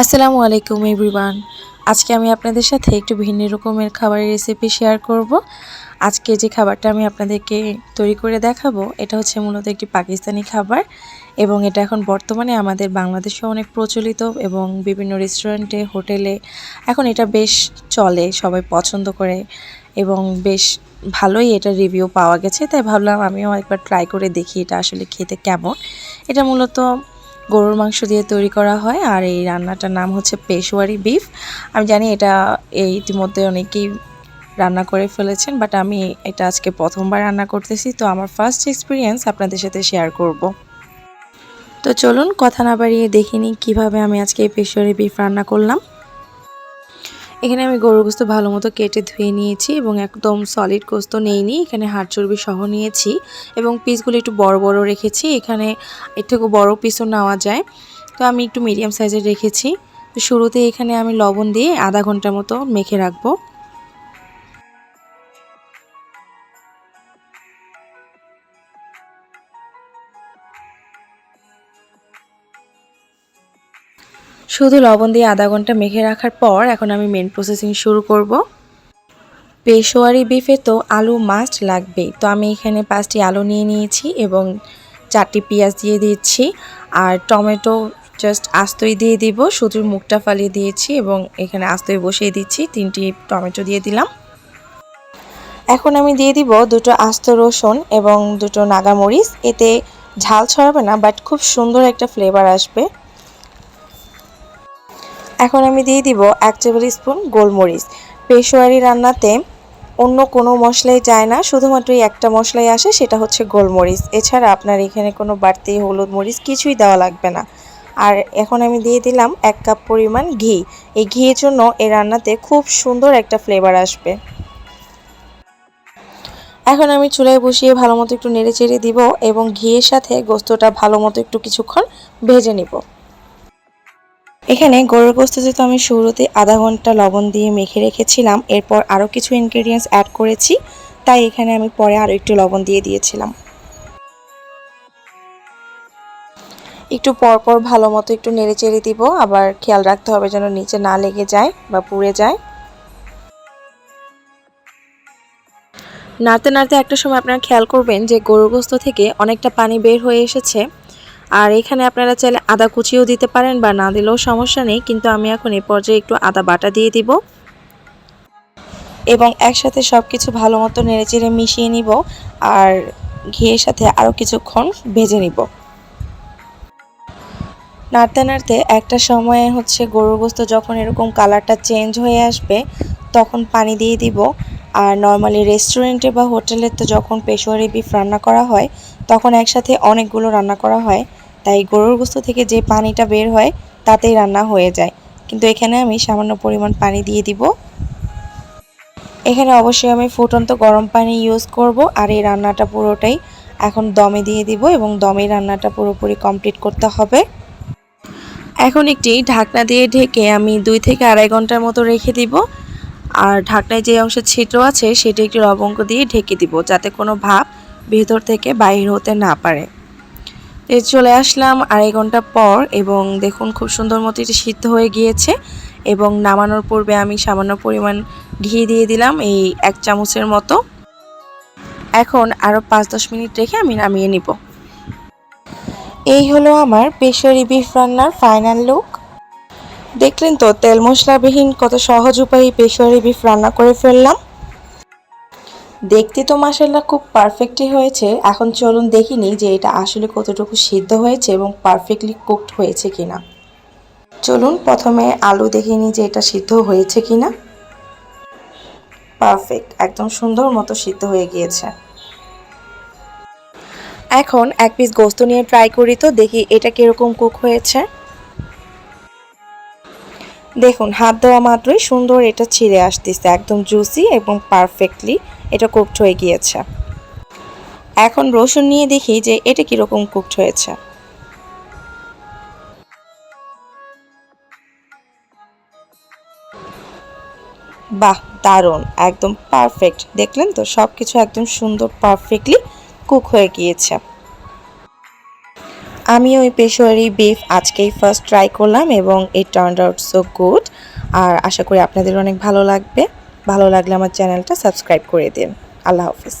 আসসালামু আলাইকুম এভরিওয়ান আজকে আমি আপনাদের সাথে একটু ভিন্ন রকমের খাবারের রেসিপি শেয়ার করব। আজকে যে খাবারটা আমি আপনাদেরকে তৈরি করে দেখাবো, এটা হচ্ছে মূলত একটি পাকিস্তানি খাবার এবং এটা এখন বর্তমানে আমাদের বাংলাদেশে অনেক প্রচলিত এবং বিভিন্ন রেস্টুরেন্টে হোটেলে এখন এটা বেশ চলে, সবাই পছন্দ করে এবং বেশ ভালোই এটা রিভিউ পাওয়া গেছে। তাই ভাবলাম আমিও একবার ট্রাই করে দেখি এটা আসলে খেতে কেমন। এটা মূলত গরুর মাংস দিয়ে তৈরি করা হয় আর এই রান্নাটার নাম হচ্ছে পেশোয়ারি বিফ। আমি জানি এটা এই ইতিমধ্যে অনেকেই রান্না করে ফেলেছেন বাট আমি এটা আজকে প্রথমবার রান্না করতেছি। তো আমার ফার্স্ট এক্সপিরিয়েন্স আপনাদের সাথে শেয়ার করব। তো চলুন কথা না বাড়িয়ে দেখিনি কীভাবে আমি আজকে এই পেশোয়ারি বিফ রান্না করলাম। এখানে আমি গরুর গোস্ত ভালো মতো কেটে ধুয়ে নিয়েছি এবং একদম সলিড গোস্ত নেইনি। এখানে হাড় চর্বি সহ নিয়েছি এবং পিসগুলো একটু বড় বড় রেখেছি। এখানে এর থেকে বড় পিসও নেওয়া যায়। তো আমি একটু মিডিয়াম সাইজের রেখেছি। শুরুতে এখানে আমি লবণ দিয়ে আধা ঘণ্টার মতো মেখে রাখব। শুধু লবণ দিয়ে আধা ঘণ্টা মেখে রাখার পর এখন আমি মেন প্রসেসিং শুরু করব। পেশোয়ারি বিফে তো আলু মাস্ট লাগবেই। তো আমি এখানে পাঁচটি আলু নিয়ে নিয়েছি এবং চারটি পেঁয়াজ দিয়ে দিচ্ছি আর টমেটো জাস্ট আস্তই দিয়ে দিব। শুধু মুখটা ফালিয়ে দিয়েছি এবং এখানে আস্তই বসিয়ে দিচ্ছি। তিনটি টমেটো দিয়ে দিলাম। এখন আমি দিয়ে দিব দুটো আস্ত রসুন এবং দুটো নাগামরিচ এতে ঝাল ছড়াবে না বাট খুব সুন্দর একটা ফ্লেভার আসবে। এখন আমি দিয়ে দিব এক টেবিল স্পুন গোলমরিচ। পেশোয়ারি রান্নাতে অন্য কোনো মশলাই যায় না, শুধুমাত্র একটা মশলাই আসে, সেটা হচ্ছে গোলমরিচ। এছাড়া আপনার এখানে কোনো বাড়তি হলুদ মরিচ কিছুই দেওয়া লাগবে না। আর এখন আমি দিয়ে দিলাম এক কাপ পরিমাণ ঘি। এই ঘিয়ের জন্য এই রান্নাতে খুব সুন্দর একটা ফ্লেভার আসবে। এখন আমি চুলায় বসিয়ে ভালো মতো একটু নেড়ে চেড়ে দিব এবং ঘিয়ের সাথে গোস্তটা ভালো মতো একটু কিছুক্ষণ ভেজে নিব। এখানে গরুর গোস্তে তো আমি শুরুতে আধা ঘণ্টা লবণ দিয়ে মেখে রেখেছিলাম, এরপর আরও কিছু ইনগ্রেডিয়েন্টস অ্যাড করেছি, তাই এখানে আমি পরে আরও একটু লবণ দিয়ে দিয়েছিলাম। একটু পরপর ভালো মতো একটু নেড়ে চেড়ে দিব, আবার খেয়াল রাখতে হবে যেন নিচে না লেগে যায় বা পুড়ে যায়। নাড়তে নাড়তে একটা সময় আপনারা খেয়াল করবেন যে গরুর গোস্ত থেকে অনেকটা পানি বের হয়ে এসেছে। আর এখানে আপনারা চাইলে আদা কুচিও দিতে পারেন বা না দিলেও সমস্যা নেই, কিন্তু আমি এখন এই পর্যায়ে একটু আদা বাটা দিয়ে দিব। এবং একসাথে সব কিছু ভালো মতো নেড়েচেড়ে মিশিয়ে নিব আর ঘিয়ের সাথে আরও কিছুক্ষণ ভেজে নিব। নাড়তে নাড়তে একটা সময়ে হচ্ছে গরুর গোস্ত যখন এরকম কালারটা চেঞ্জ হয়ে আসবে, তখন পানি দিয়ে দিব। আর নর্মালি রেস্টুরেন্টে বা হোটেলে তো যখন পেশোয়ারি বিফ রান্না করা হয়, তখন একসাথে অনেকগুলো রান্না করা হয়। তাই গরুর গোস্ত থেকে যে পানিটা বের হয়, তাতেই রান্না হয়ে যায়। কিন্তু এখানে আমি সামান্য পরিমাণ পানি দিয়ে দিব। এখানে অবশ্যই আমি ফুটন্ত গরম পানি ইউজ করব আর এই রান্নাটা পুরোটাই এখন দমে দিয়ে দিব এবং দমে রান্নাটা পুরোপুরি কমপ্লিট করতে হবে। এখন একটি ঢাকনা দিয়ে ঢেকে আমি দুই থেকে আড়াই ঘণ্টার মতো রেখে দিব। আর ঢাকনায় যে অংশে ছিদ্র আছে, সেটি একটি লবঙ্গ দিয়ে ঢেকে দিব যাতে কোনো ভাব ভেতর থেকে বাইর হতে না পারে। এ চলে আসলাম আড়াই ঘণ্টা পর এবং দেখুন খুব সুন্দর মতো এটি সিদ্ধ হয়ে গিয়েছে এবং নামানোর পূর্বে আমি সামান্য পরিমাণ ঘি দিয়ে দিলাম এই এক চামচের মতো। এখন আরও পাঁচ দশ মিনিট রেখে আমি নামিয়ে নিব। এই হলো আমার পেশরি বিফ রান্নার ফাইনাল লুক। দেখলেন তো তেল মশলাবিহীন কত সহজ উপায়ে পেশরি বিফ রান্না করে ফেললাম। দেখতে তো মাসাল্লাহ খুব পারফেক্টই হয়েছে। এখন চলুন দেখিনি যে এটা আসলে কতটুকু সিদ্ধ হয়েছে এবং পারফেক্টলি কুকড হয়েছে কিনা। চলুন প্রথমে আলু দেখে নিই যে এটা সিদ্ধ হয়েছে কিনা। পারফেক্ট একদম সুন্দর মতো সিদ্ধ হয়ে গিয়েছে। এখন এক পিস গোস্ত নিয়ে ট্রাই করি তো, দেখি এটা কীরকম কুক হয়েছে। দেখুন, হাত দেওয়া মাত্রই সুন্দর এটা ছিঁড়ে আসতেছে, একদম জুসি এবং পারফেক্টলি এটা কুকড হয়ে গিয়েছে। এখন রসুন নিয়ে দেখি যে এটা কীরকম কুকড হয়েছে। বাহ, দারুণ, একদম পারফেক্ট দেখলেন তো সব কিছু একদম সুন্দর পারফেক্টলি কুক হয়ে গিয়েছে। আমি ওই পেশোয়ারি বিফ আজকেই ফার্স্ট ট্রাই করলাম এবং it turn out so good আর আশা করি আপনাদের অনেক ভালো লাগবে। ভালো লাগলে আমার চ্যানেলটা সাবস্ক্রাইব করে দিন। আল্লাহ হাফিজ।